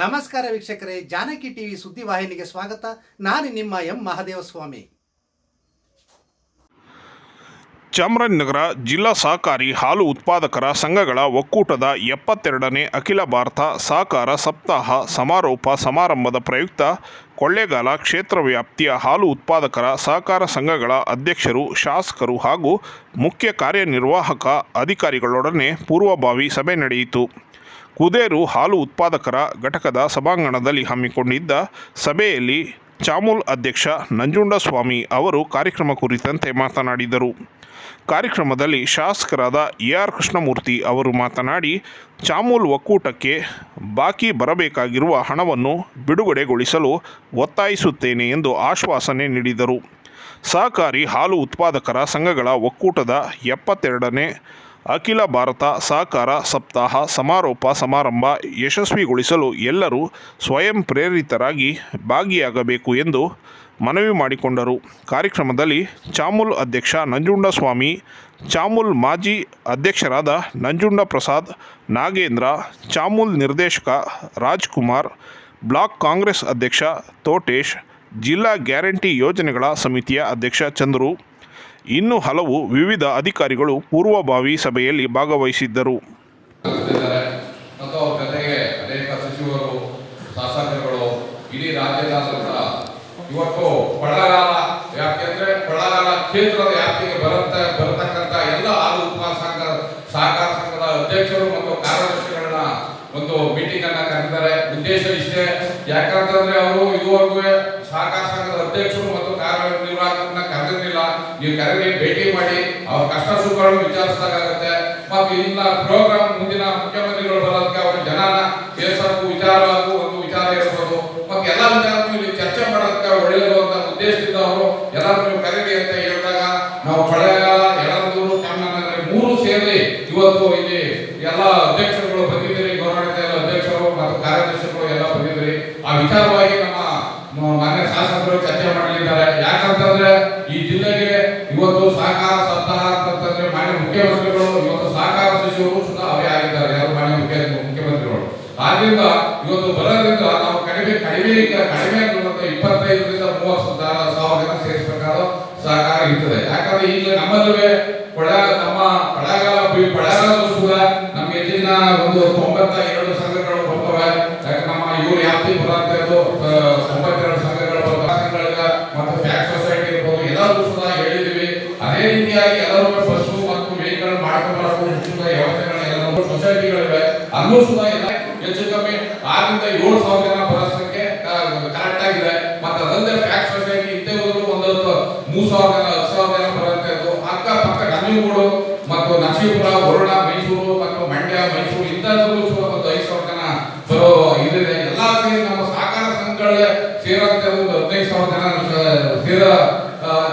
ನಮಸ್ಕಾರ ವೀಕ್ಷಕರೇ, ಜಾನಕಿ ಟಿವಿ ಸುದ್ದಿವಾಹಿನಿಗೆ ಸ್ವಾಗತ. ನಾನು ನಿಮ್ಮ ಎಂ ಮಹದೇವಸ್ವಾಮಿ. ಚಾಮರಾಜನಗರ ಜಿಲ್ಲಾ ಸಹಕಾರಿ ಹಾಲು ಉತ್ಪಾದಕರ ಸಂಘಗಳ ಒಕ್ಕೂಟದ ಎಪ್ಪತ್ತೆರಡನೇ ಅಖಿಲ ಭಾರತ ಸಹಕಾರ ಸಪ್ತಾಹ ಸಮಾರೋಪ ಸಮಾರಂಭದ ಪ್ರಯುಕ್ತ ಕೊಳ್ಳೇಗಾಲ ಕ್ಷೇತ್ರ ವ್ಯಾಪ್ತಿಯ ಹಾಲು ಉತ್ಪಾದಕರ ಸಹಕಾರ ಸಂಘಗಳ ಅಧ್ಯಕ್ಷರು, ಶಾಸಕರು ಹಾಗೂ ಮುಖ್ಯ ಕಾರ್ಯನಿರ್ವಾಹಕ ಅಧಿಕಾರಿಗಳೊಡನೆ ಪೂರ್ವಭಾವಿ ಸಭೆ ನಡೆಯಿತು. ಕುದೇರು ಹಾಲು ಉತ್ಪಾದಕರ ಘಟಕದ ಸಭಾಂಗಣದಲ್ಲಿ ಹಮ್ಮಿಕೊಂಡಿದ್ದ ಸಭೆಯಲ್ಲಿ ಚಾಮೂಲ್ ಅಧ್ಯಕ್ಷ ನಂಜುಂಡಸ್ವಾಮಿ ಅವರು ಕಾರ್ಯಕ್ರಮ ಕುರಿತಂತೆ ಮಾತನಾಡಿದರು. ಕಾರ್ಯಕ್ರಮದಲ್ಲಿ ಶಾಸಕರಾದ ಎ ಆರ್ ಕೃಷ್ಣಮೂರ್ತಿ ಅವರು ಮಾತನಾಡಿ, ಚಾಮೂಲ್ ಒಕ್ಕೂಟಕ್ಕೆ ಬಾಕಿ ಬರಬೇಕಾಗಿರುವ ಹಣವನ್ನು ಬಿಡುಗಡೆಗೊಳಿಸಲು ಒತ್ತಾಯಿಸುತ್ತೇನೆ ಎಂದು ಆಶ್ವಾಸನೆ ನೀಡಿದರು. ಸಹಕಾರಿ ಹಾಲು ಉತ್ಪಾದಕರ ಸಂಘಗಳ ಒಕ್ಕೂಟದ ಎಪ್ಪತ್ತೆರಡನೇ ಅಖಿಲ ಭಾರತ ಸಹಕಾರ ಸಪ್ತಾಹ ಸಮಾರೋಪ ಸಮಾರಂಭ ಯಶಸ್ವಿಗೊಳಿಸಲು ಎಲ್ಲರೂ ಸ್ವಯಂ ಪ್ರೇರಿತರಾಗಿ ಭಾಗಿಯಾಗಬೇಕು ಎಂದು ಮನವಿ ಮಾಡಿಕೊಂಡರು. ಕಾರ್ಯಕ್ರಮದಲ್ಲಿ ಚಾಮುಲ್ ಅಧ್ಯಕ್ಷ ನಂಜುಂಡಸ್ವಾಮಿ, ಚಾಮುಲ್ ಮಾಜಿ ಅಧ್ಯಕ್ಷರಾದ ನಂಜುಂಡ ಪ್ರಸಾದ್ ನಾಗೇಂದ್ರ, ಚಾಮುಲ್ ನಿರ್ದೇಶಕ ರಾಜ್ಕುಮಾರ್, ಬ್ಲಾಕ್ ಕಾಂಗ್ರೆಸ್ ಅಧ್ಯಕ್ಷ ತೋಟೇಶ್, ಜಿಲ್ಲಾ ಗ್ಯಾರಂಟಿ ಯೋಜನೆಗಳ ಸಮಿತಿಯ ಅಧ್ಯಕ್ಷ ಚಂದ್ರು ಇನ್ನು ಹಲವು ವಿವಿಧ ಅಧಿಕಾರಿಗಳು ಪೂರ್ವಭಾವಿ ಸಭೆಯಲ್ಲಿ ಭಾಗವಹಿಸಿದ್ದರು. ಉದ್ದೇಶ ಇಷ್ಟೇ. ಯಾಕಂತಂದ್ರೆ ಅವರು ಇದುವರೆಗೂ ಸಹಕಾರ ಸಂಘದ ಅಧ್ಯಕ್ಷರು ಕರೆದಿ ಭೇಟಿ ಮಾಡಿ ಅವ್ರ ಕಷ್ಟ ಸುಖಗಳನ್ನು ವಿಚಾರಿಸಿದಾಗತ್ತೆ ಮತ್ತು ಇನ್ನ ಪ್ರೋಗ್ರಾಮ್ ಮುಂದಿನ ಮುಖ್ಯಮಂತ್ರಿಗಳು ಬರೋದಕ್ಕೆ ಅವ್ರ ಜನನ ಸೇರ್ಸೋಕ್ಕೂ ವಿಚಾರಕ್ಕೂ ಒಂದು ವಿಚಾರ ಇರ್ಬೋದು. ಮತ್ತು ಎಲ್ಲ ವಿಚಾರಕ್ಕೂ ಇಲ್ಲಿ ಚರ್ಚೆ ಮಾಡೋದಕ್ಕೆ ಒಳ್ಳೆಯದು ಅಂತ ಉದ್ದೇಶದಿಂದ ಅವರು ಎಲ್ಲರೂ ನೀವು ಕರೀರಿ ಅಂತ ಹೇಳಿದಾಗ ನಾವು ಕೊಳ್ಳೇಗಾಲ ಯಳಂದೂರು ಚಾಮರಾಜನಗರ ಮೂರು ಸೇರಿ ಇವತ್ತು ಇಲ್ಲಿ ಎಲ್ಲ ಅಧ್ಯಕ್ಷರುಗಳು ಬಂದಿದ್ದೀರಿ. ಗೌರವಾನ್ವಿತ ಎಲ್ಲ ಅಧ್ಯಕ್ಷರು ಮತ್ತು ಕಾರ್ಯದರ್ಶಿಗಳು ಎಲ್ಲ ಬಂದಿದ್ದೀರಿ. ಆ ವಿಚಾರವಾಗಿ ನಮ್ಮ ಮಾನ್ಯ ಶಾಸಕರು ಚರ್ಚೆ ಮಾಡಲಿದ್ದಾರೆ. ಯಾಕಂತಂದ್ರೆ ಈ ಜಿಲ್ಲೆಗೆ ಇವತ್ತು ಸಹಕಾರ ಸಪ್ತಾಹ ಅಂತಂದ್ರೆ ಮಾನ್ಯ ಮುಖ್ಯಮಂತ್ರಿಗಳು ಇವತ್ತು ಸಹಕಾರ ಸಚಿವರು ಸುಧಾ ಅವರೇ ಆಗಿದ್ದಾರೆ ಯಾರು ಮಾನ್ಯ ಮುಖ್ಯ ಮುಖ್ಯಮಂತ್ರಿಗಳು ಆದ್ರಿಂದ ಇವತ್ತು ಬರೋದ್ರಿಂದ ನಾವು ಕಡಿಮೆ ಕಡಿಮೆ ಕಡಿಮೆ ಅನ್ನುವಂಥ ಇಪ್ಪತ್ತೈದರಿಂದ ಮೂವತ್ತು ಸಾವಿರ ಜನ ಸೇರಿಸಬೇಕಾದ ಸಹಕಾರ ಇರ್ತದೆ. ಯಾಕಂದ್ರೆ ಈಗ ನಮ್ಮಲ್ಲೂ ಕೊಡ ನಮ್ಮ ಕೊಳಗಾಲ ಬಿ- ಕೊಳಗಾಲದಲ್ಲೂ ಕೂಡ ನಮ್ಮ ಎಲ್ಲಿನ ಒಂದು ತೊಂಬತ್ತ ಎರಡು ಸಂಘಗಳು ಬರ್ತವೆ. ಯಾಕಂದ್ರೆ ನಮ್ಮ ಇವರು ಯಾಪ್ತಿ ಬರಂತದ್ದು ತೊಂಬತ್ತೆರಡು ಸಂಘಗಳು ಸಂಘಗಳಿಗೆ ಮತ್ತು ಫ್ಯಾಕ್ಸ್ ಸೊಸೈಟಿ ಇರ್ಬೋದು ಕೂಡ ಹೇಳಿದೀವಿ ಅದೇ ರೀತಿಯಾಗಿ ಎಲ್ಲರೂ ಬಸ್ಸು ಮತ್ತು ವೆಹಿಕಲ್ ಮಾಡ್ಕೊಂಡು ಬರೋದು ಎಲ್ಲರೂ ಸೊಸೈಟಿಗಳಿವೆ. ಅಲ್ಲೂ ಕೂಡ ಎಲ್ಲ ಹೆಚ್ಚು ಕಮ್ಮಿ ಆರಿಂದ ಏಳು ಸಾವಿರ ಜನ ಬರೋ ಸಂಖ್ಯೆ ಕರೆಕ್ಟ್ ಆಗಿದೆ ಮತ್ತೆ ಅದಲ್ಲದೆ ಫ್ಯಾಕ್ಸ್ ಸೊಸೈಟಿ ಇದ್ದೇ ಹೋದ್ರು ಒಂದೊಂದು ಮೂರು ಸಾವಿರ ಜನ, ಹತ್ತು ಸಾವಿರ ಜನ ಬರುವಂತದ್ದು ಅಕ್ಕ ಪಕ್ಕ ನಂಜನಗೂಡು ಮತ್ತು ನರಸೀಪುರ ವರುಣ ಮೈಸೂರು ಮತ್ತು ಮಂಡ್ಯ, ಮೈಸೂರು ಇಂಥದ್ದು ಒಂದು ಐದು ಸಾವಿರ ಜನ ಬರೋ ಇದಿದೆ. ಎಲ್ಲಾ ಸೇರಿ ನಮ್ಮ ಸಹಕಾರ ಸಂಘಗಳೇ ಸೇರಂತ ಒಂದು ಹದಿನೈದು ಸಾವಿರ ಜನ ಸೇರ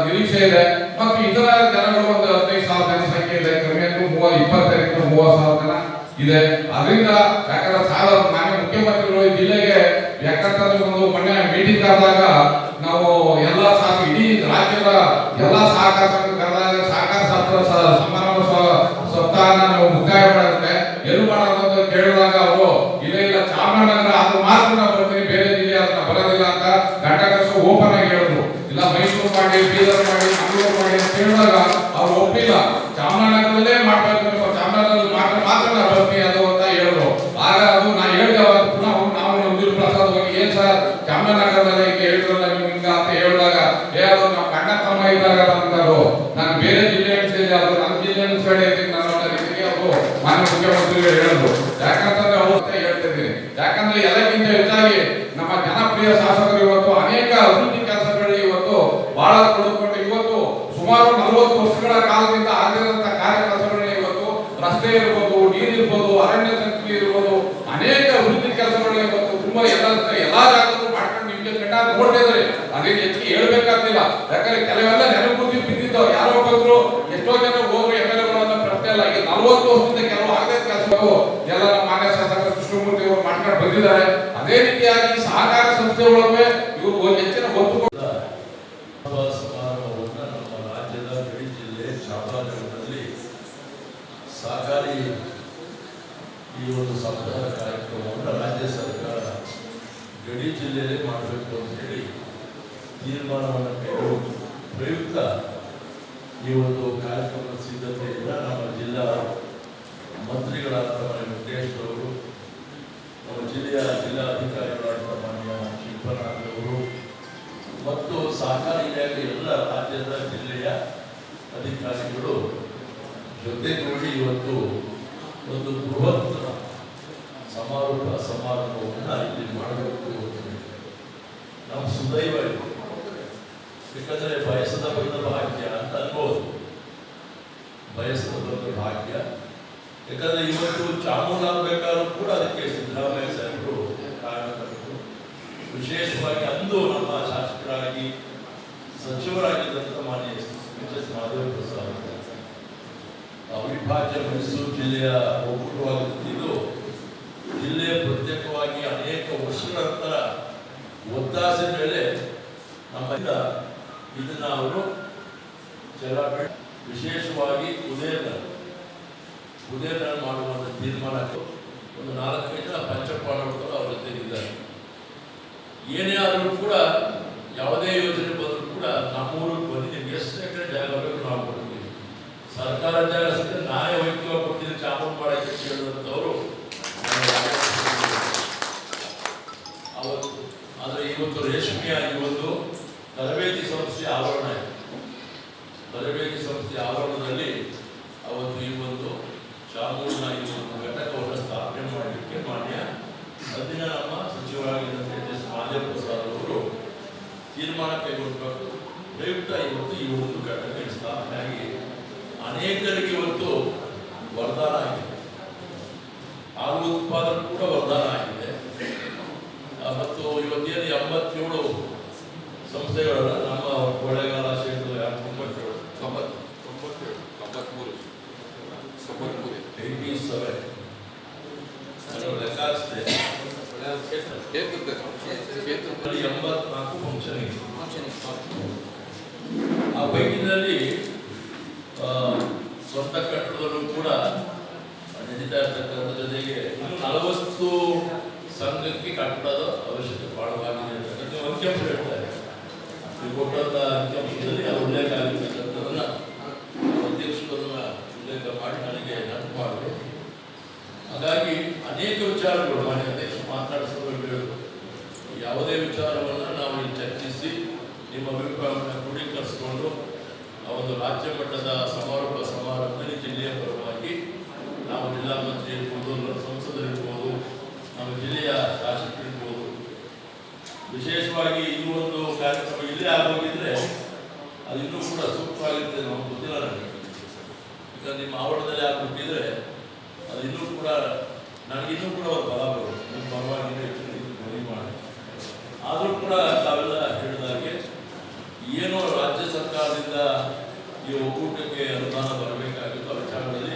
ನಿರೀಕ್ಷೆ ಇದೆ. ಮತ್ತು ಇತರ ಜನಗಳು ಒಂದು ಹದಿನೈದು ಸಾವಿರ ಜನ ಸಂಖ್ಯೆ ಇದೆ. ಕಡಿಮೆ ಮೂವ ಇಪ್ಪತ್ತೈದರಿಂದ ಮೂವತ್ತು ಸಾವಿರ ಜನ ಇದೆ. ಅದರಿಂದ ಯಾಕಂದ್ರೆ ಸಾಲ ಮಾನ್ಯ ಮುಖ್ಯಮಂತ್ರಿಗಳು ಈ ಜಿಲ್ಲೆಗೆ ಯಾಕಂತಂದ್ರೆ ಒಂದು ಮೊನ್ನೆ ಮೀಟಿಂಗ್ ಆದಾಗ ನಾವು ಎಲ್ಲ ಸಹ ಇಡೀ ರಾಜ್ಯದ ಎಲ್ಲ ಸಹಕಾರ ಸಂಘ ಕರೆದಾಗ ಸಹಕಾರ ಸಪ್ತಾಹ ಸ- ಸಮಾರಂಭ ಸಪ್ತಾಹನ ನಾವು ಮುಕ್ತಾಯ ಮಾಡುತ್ತೆ. ಎಲ್ಲಿ ಮಾಡೋದು ಅಂತ ಕೇಳಿದಾಗ ಅವರು, ಇಲ್ಲ ಇಲ್ಲ ಚಾಮರಾಜನಗರ ಅದು ಮಾತ್ರ ನಾವು ಬರ್ತೀನಿ, ಬೇರೆ ಜಿಲ್ಲೆ ಅದನ್ನ ಬರೋದಿಲ್ಲ ಅಂತ ಘಟಕ ಓಪನ್ ಆಗಿ ಹೇಳಿದ್ರು. ಇಲ್ಲ, ಮೈಸೂರು ಮಾಡಿ, ಬೀದರ್ ಮಾಡಿ, ಮಂಗಳೂರು ಮಾಡಿ ಅಂತ ಹೇಳಿದಾಗ ಅವ್ರು ಒಪ್ಪಿಲ್ಲ ಚಾಮರಾಜನಗರದಲ್ಲೇ ಮಾಡ್ಬೇಕು ನೀವು ಚಾಮರಾಜನಗರ ಮಾತ್ರ ಮಾತ್ರ ನಾವು ಬರ್ತೀವಿ ಅದು ಅಂತ ಹೇಳಿದ್ರು ಆಗ ಅದು ನಾ ಹೇಳಿದೆ ಅವಾಗ ಪುನಃ ನಾವು ನಂಬೀರ್ ಪ್ರಸಾದ್ ಹೋಗಿ ಏನ್ ಸರ್ ಚಾಮರಾಜನಗರದಲ್ಲಿ ಹಿಂಗೆ ಹೇಳಿದ್ರಲ್ಲ ನೀವು ಹಿಂಗ ಅಂತ ಹೇಳಿದಾಗ ಏ ಅದು ನಮ್ಮ ಅಣ್ಣ ತಮ್ಮ ಇದ್ದಾಗ ಅಂತಾರು ನಾನು ಬೇರೆ ಜಿಲ್ಲೆ ಅನ್ಸಿಲ್ಲ ಅದು ನಮ್ಮ ಜಿಲ್ಲೆ ನಾನು ಅನ್ನೋ ರೀತಿಗೆ ಅವರು ಮಾನ್ಯ ಯಾಕಂದ್ರೆ ಎಲ್ಲಕ್ಕಿಂತ ಹೆಚ್ಚಾಗಿ ನಮ್ಮ ಜನಪ್ರಿಯ ಶಾಸಕರು ಇವತ್ತು ಅನೇಕ ಅಭಿವೃದ್ಧಿ ಕೆಲಸಗಳಲ್ಲಿ ಇವತ್ತು ಬಹಳ ತೊಡಗಿಕೊಂಡು ಇವತ್ತು ಸುಮಾರು ನಲವತ್ತು ವರ್ಷಗಳ ಕಾಲದಿಂದ ಆಗಿರುವಂತಹ ಕಾರ್ಯಕಲಾಪಗಳಲ್ಲಿ ಇವತ್ತು ರಸ್ತೆ ಇರ್ಬೋದು ನೀರಿರ್ಬೋದು ಅರಣ್ಯ ಸಂಖ್ಯೆ ಇರ್ಬೋದು ಅನೇಕ ಅಭಿವೃದ್ಧಿ ಕೆಲಸಗಳನ್ನ ಇವತ್ತು ತುಂಬಾ ಎಲ್ಲ ಎಲ್ಲಾ ಜಾಗದಲ್ಲೂ ಮಾಡ್ಕೊಂಡು ನಿಮ್ಗೆ ಕಂಡ ನೋಡ್ತಾ ಇದ್ದಾರೆ ಅದೇನು ಹೆಚ್ಚಿಗೆ ಹೇಳ್ಬೇಕಾಗ್ತಿಲ್ಲ ಯಾಕಂದ್ರೆ ಕೆಲವೆಲ್ಲ ನೆನಪುದ್ದಿ ಬಿದ್ದಿದ್ದವು ಯಾರೋ ಬಂದ್ರು ಎಷ್ಟೋ ಜನ ಹೋದ್ರು ಎಂ ಎಲ್ ಎಗಳು ಅನ್ನೋ ಪ್ರಶ್ನೆ ಇಲ್ಲ ಈಗ ನಲವತ್ತು ವರ್ಷದಿಂದ ಕೆಲವು ಆಗದ ಕೆಲಸಗಳು ಎಲ್ಲ ನಮ್ಮ ಮಾನ್ಯ ಶಾಸಕ ಕೃಷ್ಣಮೂರ್ತಿ ಅವರು ಮಾಡ್ಕೊಂಡು ಬಂದಿದ್ದಾರೆ. ಅದೇ ರೀತಿಯಾಗಿ ಸಹಕಾರ ಸಂಸ್ಥೆ ಒಳಗೆ ಇವರು ಹೆಚ್ಚಿನ ಒತ್ತು ಸಮಾರಂಭವನ್ನು ನಮ್ಮ ರಾಜ್ಯದ ಗಡಿ ಜಿಲ್ಲೆ ಚಾಮರಾಜನಗರದಲ್ಲಿ ಸಹಕಾರಿ ಈ ಒಂದು ಸಂಧಾನ ಕಾರ್ಯಕ್ರಮವನ್ನು ರಾಜ್ಯ ಸರ್ಕಾರ ಗಡಿ ಜಿಲ್ಲೆಯಲ್ಲೇ ಮಾಡಬೇಕು ಅಂತ ಹೇಳಿ ತೀರ್ಮಾನವನ್ನು ಕೈಗೊಂಡು ಪ್ರಯುಕ್ತ ಈ ಒಂದು ಕಾರ್ಯಕ್ರಮದ ಸಿದ್ಧತೆಯಿಂದ ನಮ್ಮ ಜಿಲ್ಲಾ ಮಂತ್ರಿಗಳಾದ ವೆಂಕಟೇಶ್ವರವರು ನಮ್ಮ ಜಿಲ್ಲೆಯ ಜಿಲ್ಲಾಧಿಕಾರಿಗಳಾದ ಮಾನ್ಯ ಶಿಲ್ಪನಾಥವರು ಮತ್ತು ಸಹಕಾರ ಇಲಾಖೆ ಎಲ್ಲ ರಾಜ್ಯದ ಜಿಲ್ಲೆಯ ಅಧಿಕಾರಿಗಳು ಜೊತೆಗೂಡಿ ಇವತ್ತು ಒಂದು ಬೃಹತ್ ಸಮಾರೋಪ ಸಮಾರಂಭವನ್ನು ಇಲ್ಲಿ ಮಾಡಬೇಕು. ನಮ್ಮ ಸುದೈವ ಇದು. ಯಾಕಂದರೆ ಬಯಸದ ಬಂದ ಭಾಗ್ಯ ಅಂತ ಅನ್ಬೋದು. ಬಯಸದ ಬಂದ ಭಾಗ್ಯ. ಯಾಕಂದ್ರೆ ಇವತ್ತು ಚಾಮುಂಡಾಗಬೇಕಾದ್ರೂ ಕೂಡ ಅದಕ್ಕೆ ಸಿದ್ದರಾಮಯ್ಯ ಸಾಹೇಬರು ಕಾರಣಕರ್ತರು ವಿಶೇಷವಾಗಿ ಅಂದು ನಮ್ಮ ಶಾಸಕರಾಗಿ ಸಚಿವರಾಗಿದ್ದಂಥ ಮಾನ್ಯ ಎಸ್ ಮಾಧವ ಪ್ರಸಾದ್. ಅವಿಭಾಜ್ಯ ಮೈಸೂರು ಜಿಲ್ಲೆಯ ಒಕ್ಕೂಟವಾಗಿದ್ದು, ಜಿಲ್ಲೆ ಪ್ರತ್ಯೇಕವಾಗಿ ಅನೇಕ ವರ್ಷಗಳ ನಂತರ ಒತ್ತಾಸೆ ಮೇಲೆ ನಮ್ಮಿಂದ ಇದನ್ನು ಅವರು ಚಲಾವಣೆ ವಿಶೇಷವಾಗಿ ಉದಯನ ಉದಯನ ಮಾಡುವಂಥ ತೀರ್ಮಾನ ಒಂದು ನಾಲ್ಕೈದು ಜನ ಪಂಚಪಾಂಡವರು ಅವ್ರ ಜೊತೆಗಿದ್ದಾರೆ. ಏನೇ ಆದರೂ ಕೂಡ ಯಾವುದೇ ಯೋಜನೆ ಬಂದರೂ ಕೂಡ ನಮ್ಮೂರಿಗೆ ಬಂದು ನಿಮ್ಗೆ ಎಷ್ಟು ಎಕರೆ ಜಾಗ ಬೇಕು ನಾವು ಕೊಡ್ತೀವಿ. ಸರ್ಕಾರ ಜಾಗ ಸಿಕ್ಕರೆ ನಾನೇ ವೈಯಕ್ತಿಕ ಕೊಡ್ತೀನಿ ಚಾಮುಂಡಿ ಮಾಡಕ್ಕೆ ಅಂತ ಹೇಳಿದಂಥವ್ರು ಅವತ್ತು, ಆದರೆ ಇವತ್ತು ರೇಷ್ಮೆಯ ಈ ಒಂದು ತರಬೇತಿ ಸಂಸ್ಥೆ ಆವರಣ ಇದೆ ತರಬೇತಿ ಸಂಸ್ಥೆ ಆವರಣದಲ್ಲಿ ಅವತ್ತು ಈ ಒಂದು ಚಾಮುಂಡಿನ ಈ ಒಂದು ಘಟಕವನ್ನು ಸ್ಥಾಪನೆ ಮಾಡಲಿಕ್ಕೆ ಮಾನ್ಯ ಅಂದಿನ ನಮ್ಮ ಸಚಿವರಾಗಿದ್ದಂಥ ಎಚ್ ಎಸ್ ಮಾದೇವ ಪ್ರಸಾದ್ ಅವರು ತೀರ್ಮಾನ ಕೈಗೊಳ್ಳಬೇಕು ಪ್ರಯುಕ್ತ ಇವತ್ತು ಈ ಒಂದು ಘಟಕ ಸ್ಥಾಪನೆ ಆಗಿ ಅನೇಕರಿಗೆ ಇವತ್ತು ವರದಾನ ಆಗಿದೆ. ಹಾಲು ಉತ್ಪಾದನೆ ಕೂಡ ವರದಾನ ಆಗಿದೆ. ಮತ್ತು ಇವತ್ತೇನು ಎಂಬತ್ತೇಳು ಸಂಸ್ಥೆಗಳ ನಮ್ಮ ಕೊಳೆಗಾಲ ಕ್ಷೇತ್ರದ ತೊಂಬತ್ತೇಳು ತೊಂಬತ್ತು ತೊಂಬತ್ತೇಳು ತೊಂಬತ್ಮೂರು. ತೊಂಬತ್ಮೂರು. Eighty seven. ಲೆಕ್ಕ ಹಾಕ್ಸಿದೆ. ಕ್ಷೇತ್ರದ ಕ್ಷೇತ್ರದ ಅಲ್ಲಿ ಎಂಬತ್ನಾಲ್ಕು ಫಂಕ್ಷನ್ ಇದೆ. ಆ ಬೈಕಿನಲ್ಲಿ ಆ, ಸ್ವಂತ ಕಟ್ಟಡದಲ್ಲೂ ಕೂಡ ನಡೀತಾ ಇರ್ತಕ್ಕಂಥ ಜೊತೆಗೆ ನಲವತ್ತು ಸಂಘಕ್ಕೆ ಕಟ್ಟಡದ ಅವಶ್ಯಕತೆ ಬಹಳವಾಗಿದೆ ಅಂತಕ್ಕಂಥ ಅಂಕಿಅಂಶ ಹೇಳ್ತಾರೆ. ಈ ಕೊಟ್ಟಂತ ಅಂಕಿಅಂಶದಲ್ಲಿ ಅದು ಉಲ್ಲೇಖ ಆಗಿರ್ತಕ್ಕಂಥದನ್ನ ಅಧ್ಯಕ್ಷರನ್ನ ಉಲ್ಲೇಖ ಮಾಡಿ ನನಗೆ ನೆನಪು ಮಾಡಿದ್ರು ಹಾಗಾಗಿ ಅನೇಕ ವಿಚಾರಗಳು ಮಾನ್ಯ ಅಧ್ಯಕ್ಷ ಮಾತನಾಡಿಸಲು ಯಾವುದೇ ವಿಚಾರವನ್ನು ನಾವು ಚರ್ಚಿಸಿ ನಿಮ್ಮ ಅಭಿಪ್ರಾಯವನ್ನು ಕ್ರೋಢೀಕರಿಸಿಕೊಂಡು ಆ ಒಂದು ರಾಜ್ಯ ಮಟ್ಟದ ಸಮಾರೋಪ ಸಮಾರಂಭದಲ್ಲಿ ಜಿಲ್ಲೆಯ ಪರವಾಗಿ ನಾವು ಜಿಲ್ಲಾ ಮಂತ್ರಿ ಇರ್ಬೋದು ನಮ್ಮ ಸಂಸದರಿರ್ಬೋದು ನಮ್ಮ ಜಿಲ್ಲೆಯ ಶಾಸಕರಿರ್ಬೋದು ವಿಶೇಷವಾಗಿ ಈ ಒಂದು ಕಾರ್ಯಕ್ರಮ ಇಲ್ಲೇ ಆಗೋಗಿದ್ರೆ ಅದು ಇನ್ನೂ ಕೂಡ ಸೂಕ್ತವಾಗಿರುತ್ತೆ ನಮ್ಗೆ ಗೊತ್ತಿಲ್ಲ ನನಗೆ ಯಾಕಂದ್ರೆ ನಿಮ್ಮ ಆವರಣದಲ್ಲಿ ಆಗ್ಬಿಟ್ಟಿದ್ರೆ ಅದು ಇನ್ನೂ ಕೂಡ ನನಗಿನ್ನೂ ಕೂಡ ಒಂದು ಬಲ ಬರುತ್ತೆ ನಿಮ್ಮ ಪರವಾಗಿ ಹೆಚ್ಚು ಮನವಿ ಮಾಡಿ. ಆದರೂ ಕೂಡ ತಾವೆಲ್ಲ ಹೇಳಿದಾಗೆ ಏನೋ ರಾಜ್ಯ ಸರ್ಕಾರದಿಂದ ಈ ಒಕ್ಕೂಟಕ್ಕೆ ಅನುದಾನ ಬರಬೇಕಾಗಿತ್ತು ಆ ವಿಚಾರದಲ್ಲಿ.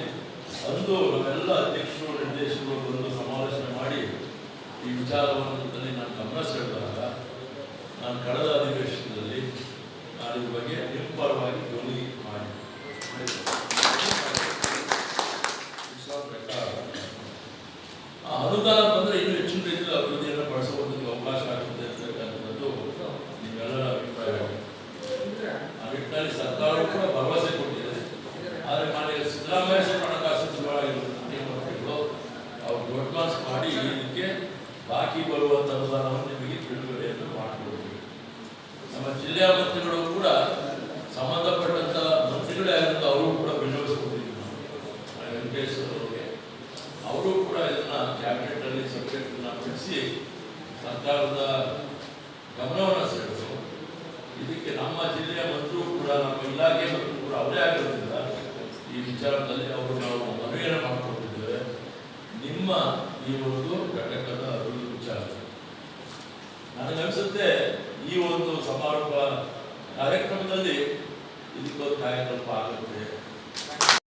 ಅಂದು ನಾವೆಲ್ಲ ಅಧ್ಯಕ್ಷರು, ನಿರ್ದೇಶಕರು ಬಂದು ಸಮಾಲೋಚನೆ ಮಾಡಿ ಈ ವಿಚಾರವನ್ನು ನಾನು ಗಮನ ಸೆಳೆದಾಗ, ನಾನು ಕಳೆದ ಅಧಿವೇಶನದಲ್ಲಿ ನಾನು ಇದ್ರ ಬಗ್ಗೆ ನಿಮ್ಮ ಪರವಾಗಿ ಧ್ವನಿ ಮಾಡಿ ವಿಶ್ವಾಸ ಪ್ರಕಾರ ಆ ಅನುದಾನ ಬಂದರೆ ಇನ್ನೂ ಹೆಚ್ಚಿನ ರೀತಿಯಲ್ಲಿ ಅಭಿವೃದ್ಧಿಯನ್ನು ಬಳಸುವುದಕ್ಕೆ ಅವಕಾಶ ಆಗುತ್ತೆ ಅಂತಕ್ಕಂಥದ್ದು ನಿಮ್ಮೆಲ್ಲರ ಅಭಿಪ್ರಾಯ ಆ ನಿಟ್ಟಿನಲ್ಲಿ ಸರ್ಕಾರವು ಕೂಡ ಭರವಸೆ ಕೊಟ್ಟಿದೆ ಆದರೆ ಮಾನ್ಯ ಸಿದ್ದರಾಮಯ್ಯ ಸಾಹೇಬ್ ಹಣಕಾಸು ಸಚಿವರಾಗಿರುವಂಥ ಮುಖ್ಯಮಂತ್ರಿಗಳು ಅವ್ರು ದೊಡ್ಡ ಮನಸ್ಸು ಮಾಡಿ ಇದಕ್ಕೆ ಬಾಕಿ ಬರುವಂಥ ಅನುದಾನವನ್ನು ನಿಮಗೆ ಬಿಡುಗಡೆಯನ್ನು ಮಾಡಿಕೊಡ್ತೀವಿ ನಮ್ಮ ಜಿಲ್ಲೆಯ ಮಂತ್ರಿಗಳು ಕೂಡ ಸಂಬಂಧಪಟ್ಟಂತ ಮಂತ್ರಿಗಳೇ ಆಗಿರುತ್ತೆ ಅವರು ಕೂಡ ಮಾನ್ಯ ವೆಂಕಟೇಶ್ ಅವರಿಗೆ. ಅವರು ಕೂಡ ಇದನ್ನ ಕ್ಯಾಬಿನೆಟ್ ಅಲ್ಲಿ ಸಬ್ಜೆಕ್ಟ್ ಬಿಡಿಸಿ ಸರ್ಕಾರದ ಗಮನವನ್ನು ಸೆಳೆದು ಇದಕ್ಕೆ ನಮ್ಮ ಜಿಲ್ಲೆಯ ಮಂತ್ರಿಗಳು ಕೂಡ, ನಮ್ಮ ಇಲಾಖೆ ಮತ್ತು ಕೂಡ ಅವರೇ ಆಗಿರೋದ್ರಿಂದ ಈ ವಿಚಾರದಲ್ಲಿ ಅವರು ನಾವು ಮನವಿಯನ್ನು ಮಾಡಿಕೊಟ್ಟಿದ್ದೇವೆ. ನಿಮ್ಮ ಈ ಒಂದು ಘಟಕದ ಅಭಿವೃದ್ಧಿ ವಿಚಾರ. ನನಗನ್ಸುತ್ತೆ ಈ ಒಂದು ಸಮಾರೋಪ ಕಾರ್ಯಕ್ರಮದಲ್ಲಿ ಇದಕ್ಕೊಂದು ಕಾರ್ಯಕ್ರಮ ಆಗುತ್ತೆ.